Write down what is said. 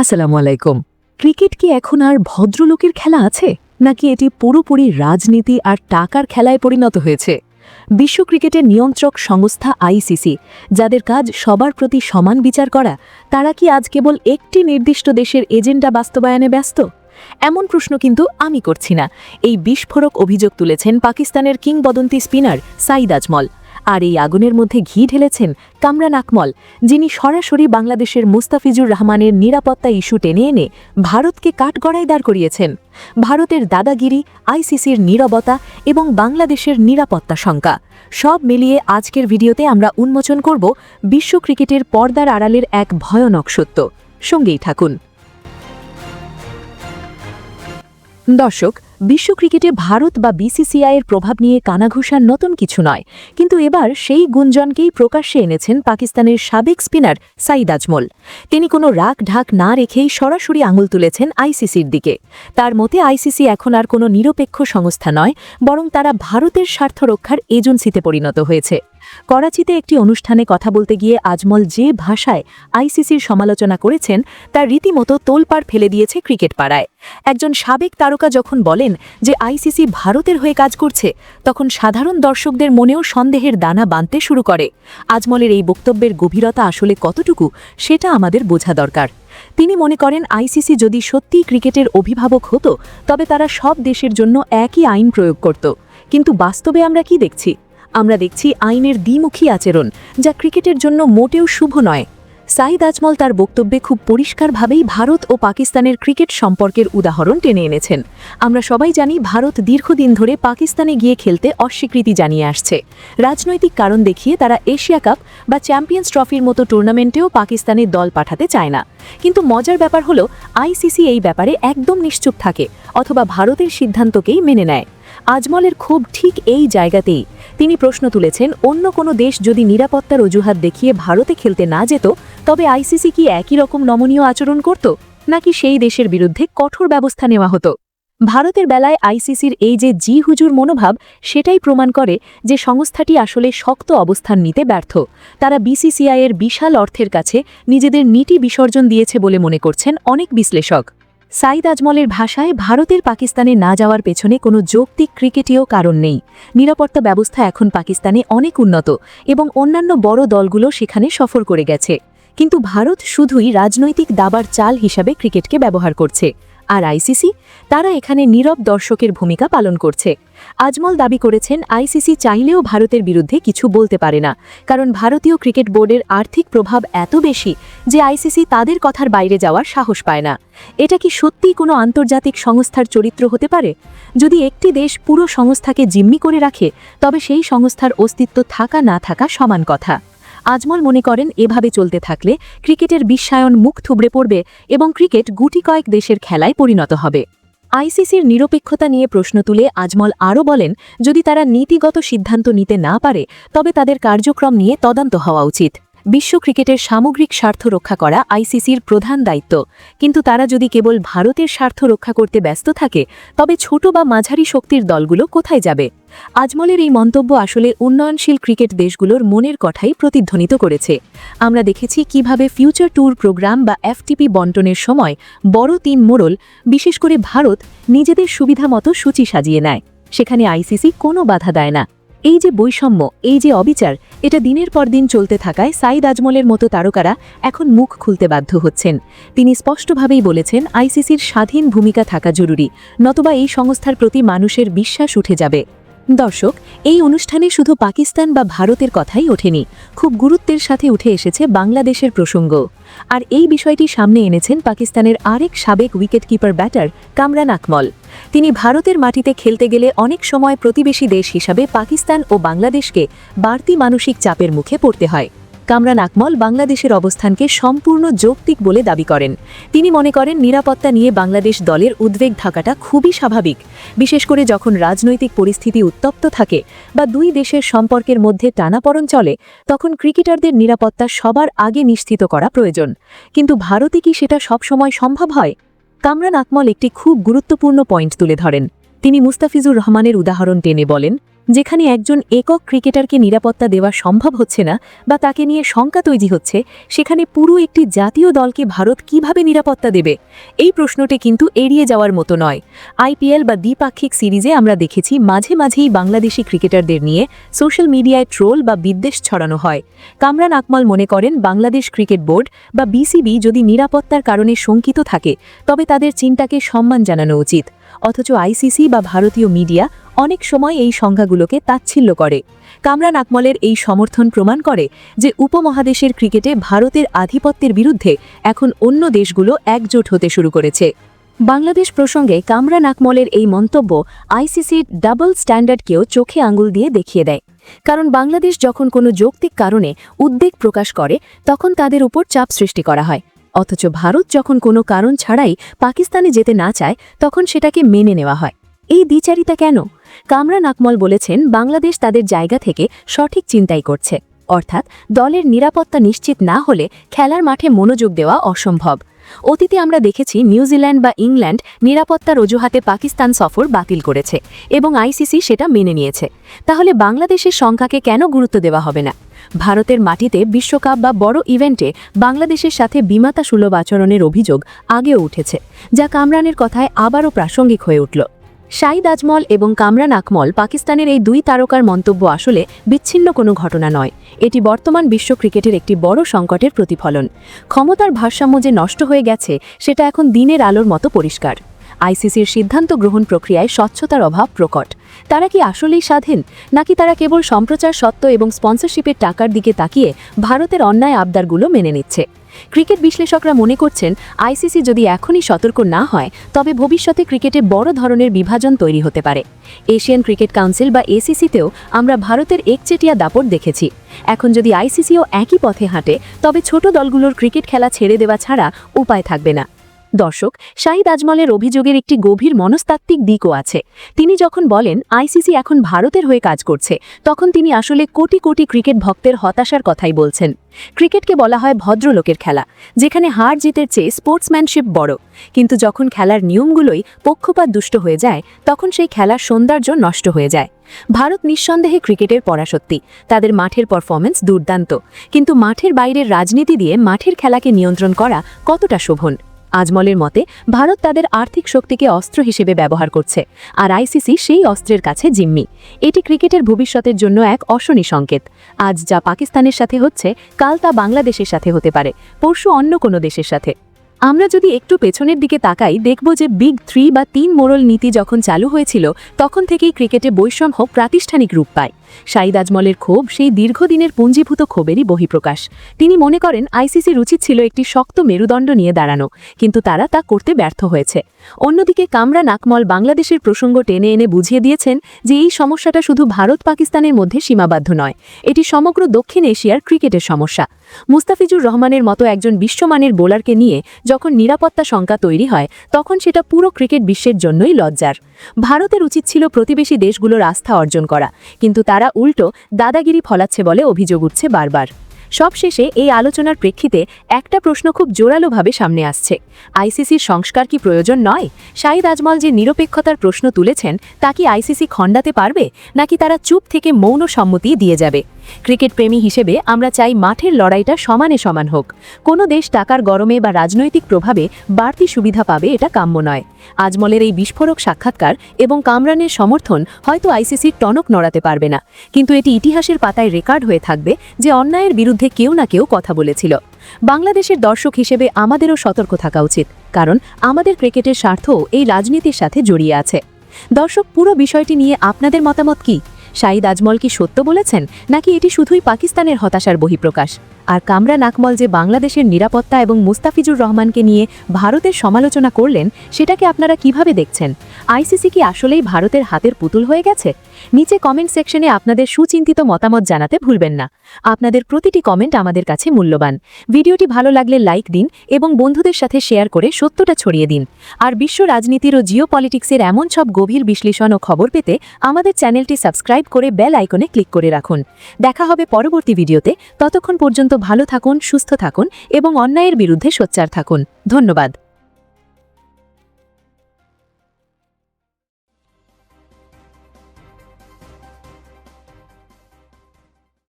আসসালামু আলাইকুম। ক্রিকেট কি এখন আর ভদ্রলোকের খেলা আছে? নাকি এটি পুরোপুরি রাজনীতি আর টাকার খেলায় পরিণত হয়েছে? বিশ্ব ক্রিকেটের নিয়ন্ত্রক সংস্থা আইসিসি, যাদের কাজ সবার প্রতি সমান বিচার করা, তারা কি আজ কেবল একটি নির্দিষ্ট দেশের এজেন্ডা বাস্তবায়নে ব্যস্ত? এমন প্রশ্ন কিন্তু আমি করছি না। এই বিস্ফোরক অভিযোগ তুলেছেন পাকিস্তানের কিংবদন্তি স্পিনার সাইদ আজমল। আর এই আগুনের মধ্যে ঘি ঢেলেছেন কামরান আকমল, যিনি সরাসরি বাংলাদেশের মুস্তাফিজুর রহমানের নিরাপত্তা ইস্যু টেনে এনে ভারতকে কাঠগড়ায় দাঁড় করিয়েছেন। ভারতের দাদাগিরি, আইসিসির নীরবতা এবং বাংলাদেশের নিরাপত্তা শঙ্কা, সব মিলিয়ে আজকের ভিডিওতে আমরা উন্মোচন করব বিশ্ব ক্রিকেটের পর্দার আড়ালের এক ভয়ানক সত্য। সঙ্গেই থাকুন। দর্শক বিশ্ব ক্রিকেটে ভারত বা বিসিসিআইয়ের প্রভাব নিয়ে কানাঘুষার নতুন কিছু নয়। কিন্তু এবার সেই গুঞ্জনকেই প্রকাশ্যে এনেছেন পাকিস্তানের সাবেক স্পিনার সাইদ আজমল। তিনি কোনো রাগ ঢাক না রেখেই সরাসরি আঙুল তুলেছেন আইসিসির দিকে। তার মতে আইসিসি এখন আর কোনো নিরপেক্ষ সংস্থা নয়, বরং তারা ভারতের স্বার্থ রক্ষার এজেন্সিতে পরিণত হয়েছে। করাচিতে একটি অনুষ্ঠানে কথা বলতে গিয়ে আজমল যে ভাষায় আইসিসির সমালোচনা করেছেন তার রীতিমতো তোলপাড় ফেলে দিয়েছে ক্রিকেট পাড়ায়। একজন সাবেক তারকা যখন বলেন যে আইসিসি ভারতের হয়ে কাজ করছে, তখন সাধারণ দর্শকদের মনেও সন্দেহের দানা বাঁধতে শুরু করে। আজমলের এই বক্তব্যের গভীরতা আসলে কতটুকু, সেটা আমাদের বোঝা দরকার। তিনি মনে করেন আইসিসি যদি সত্যিই ক্রিকেটের অভিভাবক হতো, তবে তারা সব দেশের জন্য একই আইন প্রয়োগ করত। কিন্তু বাস্তবে আমরা কি দেখছি? আমরা দেখছি আইনের দ্বিমুখী আচরণ, যা ক্রিকেটের জন্য মোটেও শুভ নয়। সাইদ আজমল তার বক্তব্যে খুব পরিষ্কারভাবেই ভারত ও পাকিস্তানের ক্রিকেট সম্পর্কের উদাহরণ টেনে এনেছেন। আমরা সবাই জানি ভারত দীর্ঘদিন ধরে পাকিস্তানে গিয়ে খেলতে অস্বীকৃতি জানিয়ে আসছে। রাজনৈতিক কারণ দেখিয়ে তারা এশিয়া কাপ বা চ্যাম্পিয়ন্স ট্রফির মতো টুর্নামেন্টেও পাকিস্তানের দল পাঠাতে চায় না। কিন্তু মজার ব্যাপার হলো, আইসিসি এই ব্যাপারে একদম নিশ্চুপ থাকে, অথবা ভারতের সিদ্ধান্তকেই মেনে নেয়। আজমলের খুব ঠিক এই জায়গাতেই। তিনি প্রশ্ন তুলেছেন, অন্য কোনো দেশ যদি নিরাপত্তার অজুহাত দেখিয়ে ভারতে খেলতে না যেত, তবে আইসিসি কি একই রকম নমনীয় আচরণ করত? নাকি সেই দেশের বিরুদ্ধে কঠোর ব্যবস্থা নেওয়া হতো? ভারতের বেলায় আইসিসির এই যে জি হুজুর মনোভাব, সেটাই প্রমাণ করে যে সংস্থাটি আসলে শক্ত অবস্থান নিতে ব্যর্থ। তারা বিসিসিআইয়ের বিশাল অর্থের কাছে নিজেদের নীতি বিসর্জন দিয়েছে বলে মনে করছেন অনেক বিশ্লেষক। সাইদ আজমলের ভাষায় ভারতের পাকিস্তানে না যাওয়ার পেছনে কোনো যৌক্তিক ক্রিকেটীয় কারণ নেই। নিরাপত্তা ব্যবস্থা এখন পাকিস্তানে অনেক উন্নত এবং অন্যান্য বড় দলগুলো সেখানে সফর করে গেছে। কিন্তু ভারত শুধুই রাজনৈতিক দাবার চাল হিসাবে ক্রিকেটকে ব্যবহার করছে। আর আইসিসি তারা এখানে নীরব দর্শকের ভূমিকা পালন করছে। আজমল দাবি করেছেন আইসিসি চাইলেও ভারতের বিরুদ্ধে কিছু বলতে পারে না, কারণ ভারতীয় ক্রিকেট বোর্ডের আর্থিক প্রভাব এত বেশি যে আইসিসি তাদের কথার বাইরে যাওয়ার সাহস পায় না। এটা কি সত্যিই কোনো আন্তর্জাতিক সংস্থার চরিত্র হতে পারে? যদি একটি দেশ পুরো সংস্থাকে জিম্মি করে রাখে, তবে সেই সংস্থার অস্তিত্ব থাকা না থাকা সমান কথা। আজমল মনে করেন, এভাবে চলতে থাকলে ক্রিকেটের বিশ্বায়ন মুখ থুবড়ে পড়বে এবং ক্রিকেট গুটি কয়েক দেশের খেলায় পরিণত হবে। আইসিসির নিরপেক্ষতা নিয়ে প্রশ্ন তুলে আজমল আরও বলেন, যদি তারা নীতিগত সিদ্ধান্ত নিতে না পারে, তবে তাদের কার্যক্রম নিয়ে তদন্ত হওয়া উচিত। বিশ্ব ক্রিকেটের সামগ্রিক স্বার্থ রক্ষা করা আইসিসির প্রধান দায়িত্ব। কিন্তু তারা যদি কেবল ভারতের স্বার্থ রক্ষা করতে ব্যস্ত থাকে, তবে ছোট বা মাঝারি শক্তির দলগুলো কোথায় যাবে? আজমলের এই মন্তব্য আসলে উন্নয়নশীল ক্রিকেট দেশগুলোর মনের কথাই প্রতিধ্বনিত করেছে। আমরা দেখেছি কীভাবে ফিউচার ট্যুর প্রোগ্রাম বা এফটিপি বন্টনের সময় বড় তিন মোড়ল, বিশেষ করে ভারত, নিজেদের সুবিধা মতো সূচি সাজিয়ে নেয়। সেখানে আইসিসি কোনো বাধা দেয় না। এই যে বৈষম্য, এই যে অবিচার, এটা দিনের পর দিন চলতে থাকায় সাইদ আজমলের মতো তারকারা এখন মুখ খুলতে বাধ্য হচ্ছেন। তিনি স্পষ্টভাবেই বলেছেন, আইসিসির স্বাধীন ভূমিকা থাকা জরুরি, নতবা এই সংস্থার প্রতি মানুষের বিশ্বাস উঠে যাবে। দর্শক, এই অনুষ্ঠানে শুধু পাকিস্তান বা ভারতের কথাই ওঠেনি, খুব গুরুত্বের সাথে উঠে এসেছে বাংলাদেশের প্রসঙ্গ। আর এই বিষয়টি সামনে এনেছেন পাকিস্তানের আরেক সাবেক উইকেটকিপার ব্যাটার কামরান আকমল। তিনি ভারতের মাটিতে খেলতে গেলে অনেক সময় প্রতিবেশী দেশ হিসাবে পাকিস্তান ও বাংলাদেশকে বাড়তি মানসিক চাপের মুখে পড়তে হয়। কামরান আকমল বাংলাদেশের অবস্থানকে সম্পূর্ণ যৌক্তিক বলে দাবি করেন। তিনি মনে করেন, নিরাপত্তা নিয়ে বাংলাদেশ দলের উদ্বেগ থাকাটা খুবই স্বাভাবিক। বিশেষ করে যখন রাজনৈতিক পরিস্থিতি উত্তপ্ত থাকে বা দুই দেশের সম্পর্কের মধ্যে টানাপড়ন চলে, তখন ক্রিকেটারদের নিরাপত্তা সবার আগে নিশ্চিত করা প্রয়োজন। কিন্তু ভারতে কি সেটা সবসময় সম্ভব হয়? কামরান আকমল একটি খুব গুরুত্বপূর্ণ পয়েন্ট তুলে ধরেন। তিনি মুস্তাফিজুর রহমানের উদাহরণ টেনে বলেন যেখানে একজন একক ক্রিকেটারকে নিরাপত্তা দেওয়া সম্ভব হচ্ছে না বা তাকে নিয়ে শঙ্কা তৈরি হচ্ছে, সেখানে পুরো একটি জাতীয় দলকে ভারত কীভাবে নিরাপত্তা দেবে? এই প্রশ্নটি কিন্তু এড়িয়ে যাওয়ার মতো নয়। আইপিএল বা দ্বিপাক্ষিক সিরিজে আমরা দেখেছি মাঝে মাঝেই বাংলাদেশি ক্রিকেটারদের নিয়ে সোশ্যাল মিডিয়ায় ট্রোল বা বিদ্বেষ ছড়ানো হয়। কামরান আকমল মনে করেন, বাংলাদেশ ক্রিকেট বোর্ড বা বিসিবি যদি নিরাপত্তার কারণে শঙ্কিত থাকে, তবে তাদের চিন্তাকে সম্মান জানানো উচিত। অথচ আইসিসি বা ভারতীয় মিডিয়া অনেক সময় এই সংজ্ঞাগুলোকে তাচ্ছিল্য করে। কামরান আকমলের এই সমর্থন প্রমাণ করে যে উপমহাদেশের ক্রিকেটে ভারতের আধিপত্যের বিরুদ্ধে এখন অন্য দেশগুলো একজোট হতে শুরু করেছে। বাংলাদেশ প্রসঙ্গে কামরান আকমলের এই মন্তব্য আইসিসির ডাবল স্ট্যান্ডার্ডকেও চোখে আঙুল দিয়ে দেখিয়ে দেয়। কারণ বাংলাদেশ যখন কোনো যৌক্তিক কারণে উদ্বেগ প্রকাশ করে, তখন তাদের উপর চাপ সৃষ্টি করা হয়। অথচ ভারত যখন কোনো কারণ ছাড়াই পাকিস্তানে যেতে না চায়, তখন সেটাকে মেনে নেওয়া হয়। এই দ্বিচারিতা কেন? কামরান আকমল বলেছেন, বাংলাদেশ তাদের জায়গা থেকে সঠিক চিন্তাই করছে। অর্থাৎ দলের নিরাপত্তা নিশ্চিত না হলে খেলার মাঠে মনোযোগ দেওয়া অসম্ভব। অতীতে আমরা দেখেছি নিউজিল্যান্ড বা ইংল্যান্ড নিরাপত্তার অজুহাতে পাকিস্তান সফর বাতিল করেছে এবং আইসিসি সেটা মেনে নিয়েছে। তাহলে বাংলাদেশের সংখ্যাকে কেন গুরুত্ব দেওয়া হবে না? ভারতের মাটিতে বিশ্বকাপ বা বড় ইভেন্টে বাংলাদেশের সাথে বিমাতা সুলভ আচরণের অভিযোগ আগেও উঠেছে, যা কামরানের কথায় আবারও প্রাসঙ্গিক হয়ে উঠল। শাহিদ আজমল এবং কামরান আকমল পাকিস্তানের এই দুই তারকার মন্তব্য আসলে বিচ্ছিন্ন কোনো ঘটনা নয়। এটি বর্তমান বিশ্ব ক্রিকেটের একটি বড় সংকটের প্রতিফলন। ক্ষমতার ভারসাম্য যে নষ্ট হয়ে গেছে, সেটা এখন দিনের আলোর মতো পরিষ্কার। আইসিসির সিদ্ধান্ত গ্রহণ প্রক্রিয়ায় স্বচ্ছতার অভাব প্রকট। তারা কি আসলেই স্বাধীন? নাকি তারা কেবল সম্প্রচার সত্ত্ব এবং স্পন্সরশিপের টাকার দিকে তাকিয়ে ভারতের অন্যায় আবদারগুলো মেনে নিচ্ছে? ক্রিকেট বিশ্লেষকরা মনে করছেন, আইসিসি যদি এখনই সতর্ক না হয়, তবে ভবিষ্যতে ক্রিকেটে বড় ধরনের বিভাজন তৈরি হতে পারে। এশিয়ান ক্রিকেট কাউন্সিল বা এসিসিতেও আমরা ভারতের একচেটিয়া দাপট দেখেছি। এখন যদি আইসিসিও একই পথে হাঁটে, তবে ছোট দলগুলোর ক্রিকেট খেলা ছেড়ে দেওয়া ছাড়া উপায় থাকবে না। দর্শক শাহিদ আজমলের অভিযোগের একটি গভীর মনস্তাত্ত্বিক দিকও আছে। তিনি যখন বলেন, আইসিসি এখন ভারতের হয়ে কাজ করছে, তখন তিনি আসলে কোটি কোটি ক্রিকেট ভক্তের হতাশার কথাই বলছেন। ক্রিকেটকে বলা হয় ভদ্রলোকের খেলা, যেখানে হার জিতের চেয়ে স্পোর্টসম্যানশিপ বড়। কিন্তু যখন খেলার নিয়মগুলোই পক্ষপাত দুষ্ট হয়ে যায়, তখন সেই খেলার সৌন্দর্য নষ্ট হয়ে যায়। ভারত নিঃসন্দেহে ক্রিকেটের পরাশক্তি, তাদের মাঠের পারফরমেন্স দুর্দান্ত। কিন্তু মাঠের বাইরের রাজনীতি দিয়ে মাঠের খেলাকে নিয়ন্ত্রণ করা কতটা শোভন? আজমলের মতে, ভারত তাদের আর্থিক শক্তিকে অস্ত্র হিসেবে ব্যবহার করছে, আর আইসিসি সেই অস্ত্রের কাছে জিম্মি। এটি ক্রিকেটের ভবিষ্যতের জন্য এক অশনি সংকেত। আজ যা পাকিস্তানের সাথে হচ্ছে, কাল তা বাংলাদেশের সাথে হতে পারে, পরশু অন্য কোনো দেশের সাথে। আমরা যদি একটু পেছনের দিকে তাকাই, দেখব যে বিগ থ্রি বা তিন মোড়ল নীতি যখন চালু হয়েছিল, তখন থেকেই ক্রিকেটে বৈষম্য প্রাতিষ্ঠানিক রূপ পায়। শাহিদ আজমলের ক্ষোভ সেই দীর্ঘদিনের পুঞ্জীভূত ক্ষোভেরই বহিঃপ্রকাশ। তিনি মনে করেন আইসিসির উচিত ছিল একটি শক্ত মেরুদণ্ড নিয়ে দাঁড়ানো, কিন্তু তারা তা করতে ব্যর্থ হয়েছে। অন্যদিকে কামরা নাকমল বাংলাদেশের প্রসঙ্গ টেনে এনে বুঝিয়ে দিয়েছেন যে এই সমস্যাটা শুধু ভারত পাকিস্তানের মধ্যে সীমাবদ্ধ নয়, এটি সমগ্র দক্ষিণ এশিয়ার ক্রিকেটের সমস্যা। মুস্তাফিজুর রহমানের মতো একজন বিশ্বমানের বোলারকে নিয়ে যখন নিরাপত্তা শঙ্কা তৈরি হয়, তখন সেটা পুরো ক্রিকেট বিশ্বের জন্যই লজ্জার। ভারতের উচিত ছিল প্রতিবেশী দেশগুলোর আস্থা অর্জন করা, কিন্তু তারা উল্টো দাদাগিরি ফলাচ্ছে বলে অভিযোগ উঠছে বারবার। সবশেষে এই আলোচনার প্রেক্ষিতে একটা প্রশ্ন খুব জোরালোভাবে সামনে আসছে। আইসিসির সংস্কার কি প্রয়োজন নয়? শাহিদ আজমল যে নিরপেক্ষতার প্রশ্ন তুলেছেন, তা কি আইসিসি খণ্ডাতে পারবে? নাকি তারা চুপ থেকে মৌন সম্মতি দিয়ে যাবে? ক্রিকেট প্রেমী হিসেবে আমরা চাই মাঠের লড়াইটা সমানে সমান হোক। কোনো দেশ টাকার গরমে বা রাজনৈতিক প্রভাবে বাড়তি সুবিধা পাবে এটা কাম্য নয়। আজমলের এই বিস্ফোরক সাক্ষাৎকার এবং কামরানের সমর্থন হয়তো আইসিসির টনক নড়াতে পারবে না। কিন্তু এটি ইতিহাসের পাতায় রেকর্ড হয়ে থাকবে যে অন্যায়ের বিরুদ্ধে কেউ না কেউ কথা বলেছিল। বাংলাদেশের দর্শক হিসেবে আমাদেরও সতর্ক থাকা উচিত, কারণ আমাদের ক্রিকেটের স্বার্থও এই রাজনীতির সাথে জড়িয়ে আছে। দর্শক, পুরো বিষয়টি নিয়ে আপনাদের মতামত কি? শাহিদ আজমল কি সত্য বলেছেন নাকি এটি শুধুই পাকিস্তানের হতাশার বহিঃপ্রকাশ? আর কামরা নাকমল যে বাংলাদেশের নিরাপত্তা এবং মুস্তাফিজুর রহমানকে নিয়ে ভারতের সমালোচনা করলেন, সেটাকে আপনারা কীভাবে দেখছেন? আইসিসি কি আসলেই ভারতের হাতের পুতুল হয়ে গেছে? নিচে কমেন্ট সেকশনে আপনাদের সুচিন্তিত মতামত জানাতে ভুলবেন না। আপনাদের প্রতিটি কমেন্ট আমাদের কাছে মূল্যবান। ভিডিওটি ভালো লাগলে লাইক দিন এবং বন্ধুদের সাথে শেয়ার করে সত্যটা ছড়িয়ে দিন। আর বিশ্ব রাজনীতির ও জিও পলিটিক্সের এমন সব গভীর বিশ্লেষণ ও খবর পেতে আমাদের চ্যানেলটি সাবস্ক্রাইব করে বেল আইকনে ক্লিক করে রাখুন। দেখা হবে পরবর্তী ভিডিওতে। ততক্ষণ পর্যন্ত ভালো থাকুন সুস্থ থাকুন এবং অন্যায়ের বিরুদ্ধে সোচ্চার থাকুন। ধন্যবাদ।